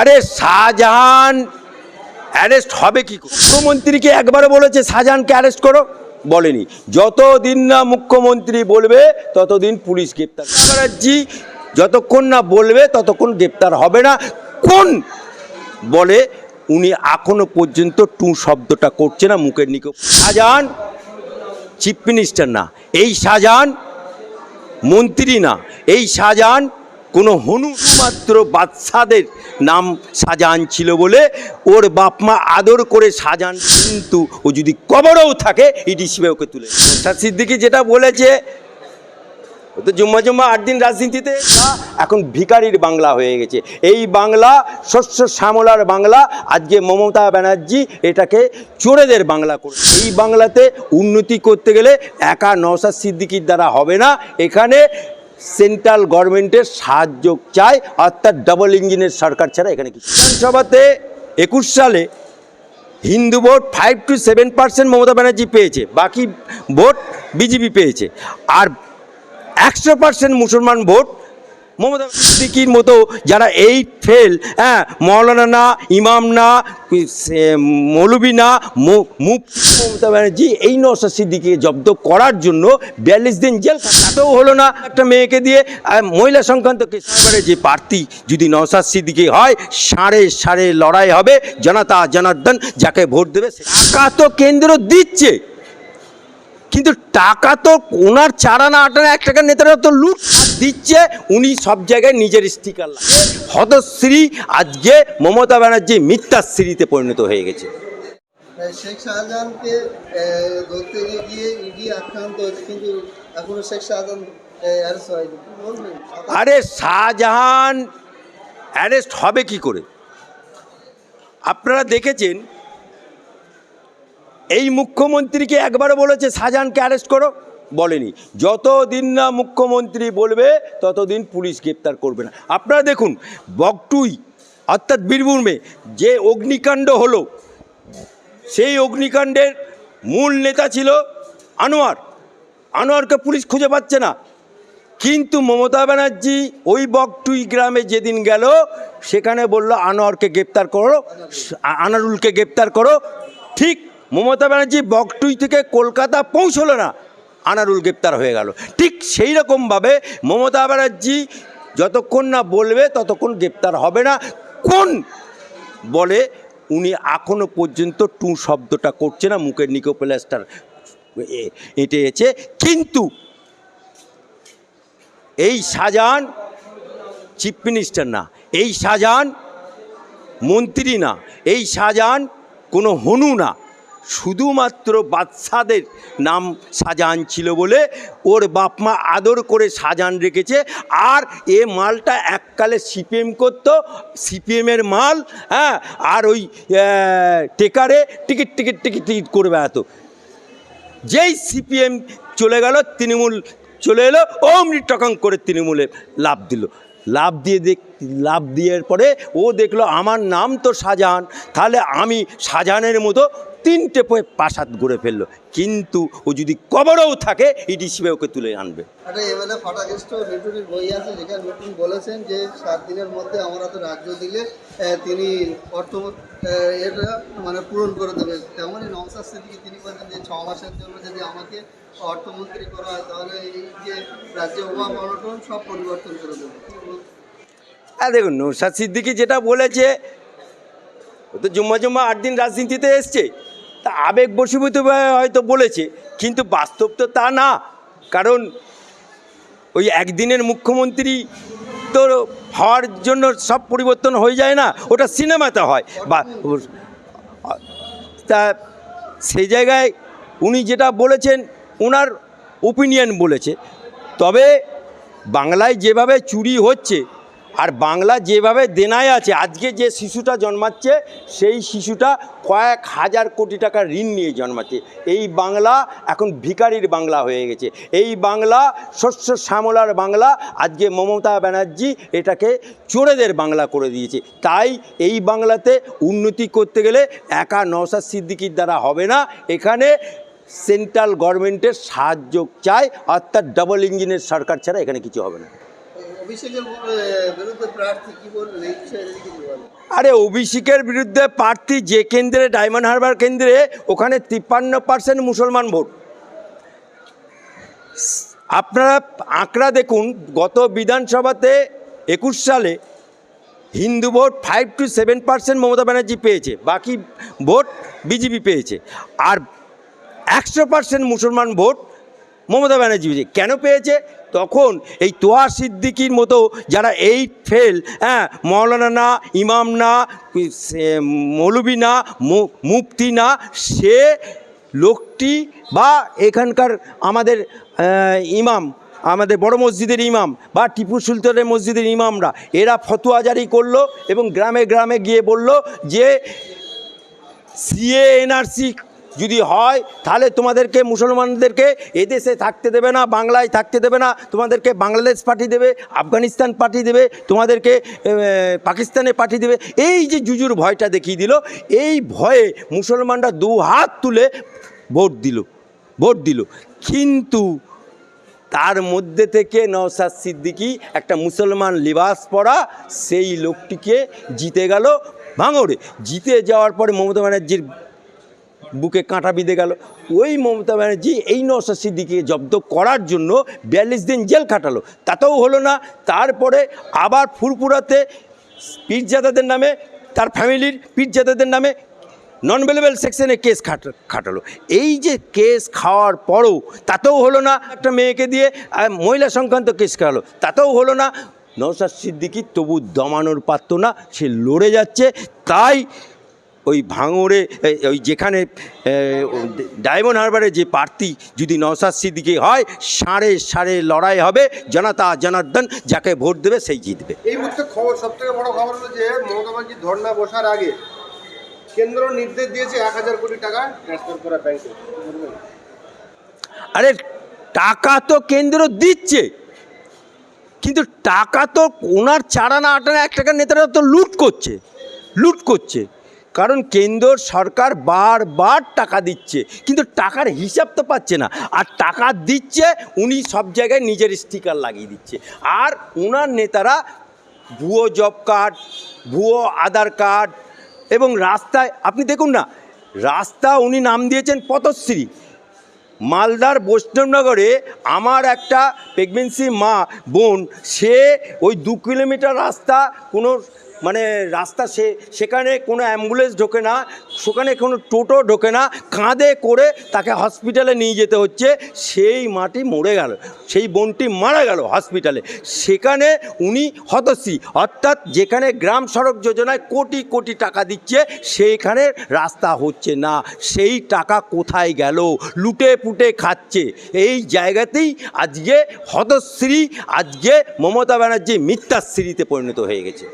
আরে শাহজাহান অ্যারেস্ট হবে কি মুখ্যমন্ত্রীকে একবারে বলেছে, শাহজাহানকে অ্যারেস্ট করো। বলেনি। যতদিন না মুখ্যমন্ত্রী বলবে, ততদিন পুলিশ গ্রেপ্তার ব্যানার্জি যতক্ষণ না বলবে, ততক্ষণ গ্রেপ্তার হবে না। কোন? বলে উনি এখনও পর্যন্ত টু শব্দটা করছে না মুখের নিকট শাহজাহান চিফ মিনিস্টার না। এই শাহজাহান, মন্ত্রী না। এই শাহজাহান কোনো হনুমাত্র বাদশাদের নাম শাহজাহান ছিল বলে ওর বাপ মা আদর করে শাহজাহান কিন্তু ও যদি কবরেও থাকে ইডি শিবে ওকে তুলে নৌসাদ সিদ্দিকি যেটা বলেছে, ও তো জুম্মা জুম্মা আট দিন রাজনীতিতে এখন ভিকারির বাংলা হয়ে গেছে। এই বাংলা, শস্য শ্যামলার বাংলা, আজকে মমতা ব্যানার্জি এটাকে চোরেদের বাংলা করে এই বাংলাতে উন্নতি করতে গেলে একা নওসাদ সিদ্দিকির দ্বারা হবে না। এখানে সেন্ট্রাল গভর্নমেন্টের সাহায্য চায়, অর্থাৎ ডাবল ইঞ্জিনের সরকার ছাড়া এখানে কিছু বিধানসভাতে একুশ সালে Hindu vote five two seven percent Mamata Banerjee পেয়েছে, বাকি ভোট বিজেপি পেয়েছে। আর একশো পার্সেন্ট মুসলমান ভোট মমতা সিদ্দিকির মতো যারা এই ফেল হ্যাঁ মৌলানা না, ইমাম না মৌলবী না মমতা ব্যানার্জি এই নশা সিদ্দিকিকে জব্দ করার জন্য বিয়াল্লিশ দিন জেল। তাতেও হলো না একটা মেয়েকে দিয়ে মহিলা সংক্রান্ত কেস যে প্রার্থী যদি নওসাদ সিদ্দিকি হয়, সাড়ে সাড়ে লড়াই হবে, জনতা জনার্দন যাকে ভোট দেবে, সে- টাকা তো কেন্দ্র দিচ্ছে কিন্তু টাকা তো ওনার চারানা আটানা এক টাকার নেতারা তো লুট দিচ্ছে উনি সব জায়গায় নিজের স্টিকার লাগে হতশ্রী আজকে মমতা ব্যানার্জি মিথ্যাশ্রীতে পরিণত হয়ে গেছে। শেখ শাহজাহানকে ধরতে গিয়ে ইডি আক্রান্ত হয়েছে কিন্তু এখনও শেখ শাহজাহান অ্যারেস্ট হয়নি। কি বলবেন? আরে শাহজাহান অ্যারেস্ট হবে কি করে? আপনারা দেখেছেন এই মুখ্যমন্ত্রীকে একবারও বলেছে, শাহজাহানকে অ্যারেস্ট করো। বলেনি। যতদিন না মুখ্যমন্ত্রী বলবে, ততদিন পুলিশ গ্রেপ্তার করবে না। আপনারা দেখুন বকটুই অর্থাৎ বীরভূমে যে অগ্নিকাণ্ড হলো, সেই অগ্নিকাণ্ডের মূল নেতা ছিল আনোয়ার। আনোয়ারকে পুলিশ খুঁজে পাচ্ছে না। কিন্তু মমতা ব্যানার্জি ওই বকটুই গ্রামে যেদিন গেল, সেখানে বলল, আনোয়ারকে গ্রেপ্তার করো আনারুলকে গ্রেপ্তার করো। ঠিক মমতা ব্যানার্জি বকটুই থেকে কলকাতা পৌঁছলো না, আনারুল গ্রেপ্তার হয়ে গেল। ঠিক সেই রকমভাবে মমতা ব্যানার্জি যতক্ষণ না বলবে ততক্ষণ গ্রেপ্তার হবে না। কোন বলে উনি এখনও পর্যন্ত টু শব্দটা করছে না, মুখের নিকোপ্লাস্টার এঁটেছে কিন্তু এই শাহজাহান চিফ মিনিস্টার না, এই শাহজাহান মন্ত্রী না, এই শাহজাহান কোনো হনু না। শুধুমাত্র বাদশাদের নাম শাহজাহান ছিল বলে ওর বাপ মা আদর করে শাহজাহান রেখেছে। আর এ মালটা এককালে সিপিএম করতো, সিপিএমের মাল হ্যাঁ আর ওই টেকারে টিকিট টিকিট টিকিট টিকিট করে বেড়াতো। যেই সিপিএম চলে গেল, তৃণমূল চলে এলো, অমনি টকাং করে তৃণমূলে লাভ দিল। লাভ দিয়ে দেখ, লাভ দিয়ে পরে ও দেখল, আমার নাম তো শাহজাহান তাহলে আমি শাহজাহানের মতো তিনটে পয়ে প্রাসাদ গড়ে ফেলল। কিন্তু ও যদি কবরেও থাকে ইডি শিবে ওকে তুলে আনবে। একটা এমএলএ ফাটাকেষ্ট মিটুরির বই আছে যেখানে বলেছেন যে সাত দিনের মধ্যে আমরা রাজ্য দিলে তিনি অর্থ এটা মানে পূরণ করে দেবে তেমনই সিদ্দিকি তিনি যে ছ মাসের জন্য যদি আমাকে অর্থমন্ত্রী করা হয় তাহলে এই যে রাজ্যে সব পরিবর্তন করে দেবে। হ্যাঁ দেখুন নৌসাদ সিদ্দিকি যেটা বলেছে ও তো জুম্মা জুম্মা আট দিন রাজনীতিতে এসছে। তা আবেগ বশীভূত হয়তো বলেছে, কিন্তু বাস্তব তো তা না। কারণ ওই একদিনের মুখ্যমন্ত্রী তো হওয়ার জন্য সব পরিবর্তন হয়ে যায় না, ওটা সিনেমাতে হয়। বা তা সেই জায়গায় উনি যেটা বলেছেন ওনার ওপিনিয়ন বলেছে। তবে বাংলায় যেভাবে চুরি হচ্ছে আর বাংলা যেভাবে দেনায় আছে, আজকে যে শিশুটা জন্মাচ্ছে, সেই শিশুটা কয়েক হাজার কোটি টাকা ঋণ নিয়ে জন্মাচ্ছে। এই বাংলা এখন ভিকারির বাংলা হয়ে গেছে। এই বাংলা, শস্য শ্যামলার বাংলা, আজকে মমতা ব্যানার্জি এটাকে চোরেদের বাংলা করে দিয়েছে। তাই এই বাংলাতে উন্নতি করতে গেলে একা নওসাদ সিদ্দিকির দ্বারা হবে না। এখানে সেন্ট্রাল গভর্নমেন্টের সাহায্য চাই, অর্থাৎ ডাবল ইঞ্জিনের সরকার ছাড়া এখানে কিছু হবে না। আরে, অভিষেকের বিরুদ্ধে প্রার্থী যে কেন্দ্রে, ডায়মন্ড হারবার কেন্দ্রে, ওখানে তিপ্পান্ন পার্সেন্ট মুসলমান ভোট। আপনারা আঁকড়া দেখুন, গত বিধানসভাতে একুশ সালে Hindu vote five two seven percent Mamata Banerjee পেয়েছে, বাকি ভোট বিজেপি পেয়েছে। আর একশো পার্সেন্ট মুসলমান ভোট মমতা ব্যানার্জি পেয়েছে কেন পেয়েছে? তখন এই তোয়া সিদ্দিকির মতো যারা এই ফেল হ্যাঁ মৌলানা না, ইমাম না মৌলবি না মুফতি না, সে লোকটি বা এখানকার আমাদের ইমাম, আমাদের বড় মসজিদের ইমাম বা টিপু সুলতানের মসজিদের ইমামরা, এরা ফতোয়া জারি করল এবং গ্রামে গ্রামে গিয়ে বলল যে সিএ এনআরসি যদি হয়, তাহলে তোমাদেরকে, মুসলমানদেরকে এদেশে থাকতে দেবে না, বাংলায় থাকতে দেবে না, তোমাদেরকে বাংলাদেশ পাঠিয়ে দেবে, আফগানিস্তান পাঠিয়ে দেবে, তোমাদেরকে পাকিস্তানে পাঠিয়ে দেবে। এই যে জুজুর ভয়টা দেখিয়ে দিল, এই ভয়ে মুসলমানরা দু হাত তুলে ভোট দিল ভোট দিল। কিন্তু তার মধ্যে থেকে নওসাদ সিদ্দিকি একটা মুসলমান লিবাস পরা সেই লোকটিকে জিতে গেল ভাঙড়ে। জিতে যাওয়ার পরে মমতা ব্যানার্জির বুকে কাঁটা বিঁধে গেল। ওই মমতা ব্যানার্জি এই নওসাদ সিদ্দিকিকে জব্দ করার জন্য বিয়াল্লিশ দিন জেল খাটালো। তাতেও হলো না। তারপরে আবার ফুরপুরাতে পীরজাদাদের নামে, তার ফ্যামিলির পীরজাদাদের নামে নন ভেলেবেল সেকশনে কেস খাট, খাটালো। এই যে কেস খাওয়ার পরও তাতেও হলো না একটা মেয়েকে দিয়ে মহিলা সংক্রান্ত কেস খাওয়ালো। তাতেও হলো না। নৌসাদ সিদ্দিকি তবু দমানোর পারত না, সে লড়ে যাচ্ছে। তাই ওই ভাঙড়ে ওই যেখানে ডায়মন্ড হারবারে যে প্রার্থী যদি নওসাদ সিদ্দিকি হয় সাড়ে সাড়ে লড়াই হবে জনতা জনার্দন যাকে ভোট দেবে সেই জিতবে। এই মুহূর্তে খবর সব থেকে বড় খবর হলো যে মমতা ব্যানার্জি ধর্ণা বসার আগে কেন্দ্র নির্দেশ দিয়েছে এক হাজার কোটি টাকা ট্রান্সফার করা ব্যাংকে। আরে টাকা তো কেন্দ্র দিচ্ছে কিন্তু টাকা তো ওনার চারানা আটানা এক টাকার নেতারা তো লুট করছে লুট করছে। কারণ কেন্দ্র সরকার বারবার টাকা দিচ্ছে, কিন্তু টাকার হিসাব তো পাচ্ছে না। আর টাকা দিচ্ছে, উনি সব জায়গায় নিজের স্টিকার লাগিয়ে দিচ্ছে। আর ওনার নেতারা ভুয়ো জব কার্ড ভুয়ো আধার কার্ড এবং রাস্তায়, আপনি দেখুন না, রাস্তা উনি নাম দিয়েছেন পথশ্রী। মালদার বৈষ্ণবনগরে আমার একটা প্রেগনেন্সি মা বোন, সে ওই দু কিলোমিটার রাস্তা কোনো মানে রাস্তা সে, সেখানে কোনো অ্যাম্বুলেন্স ঢোকে না, সেখানে কোনো টোটো ঢোকে না, কাঁধে করে তাকে হসপিটালে নিয়ে যেতে হচ্ছে, সেই মাটি মরে গেল, সেই বোনটি মারা গেল হসপিটালে। সেখানে উনি হতশ্রী অর্থাৎ যেখানে গ্রাম সড়ক যোজনায় কোটি কোটি টাকা দিচ্ছে, সেইখানে রাস্তা হচ্ছে না, সেই টাকা কোথায় গেল, লুটে পুটে খাচ্ছে। এই জায়গাতেই আজকে হতশ্রী, আজকে মমতা ব্যানার্জি মিথ্যাশ্রীতে পরিণত হয়ে গেছে।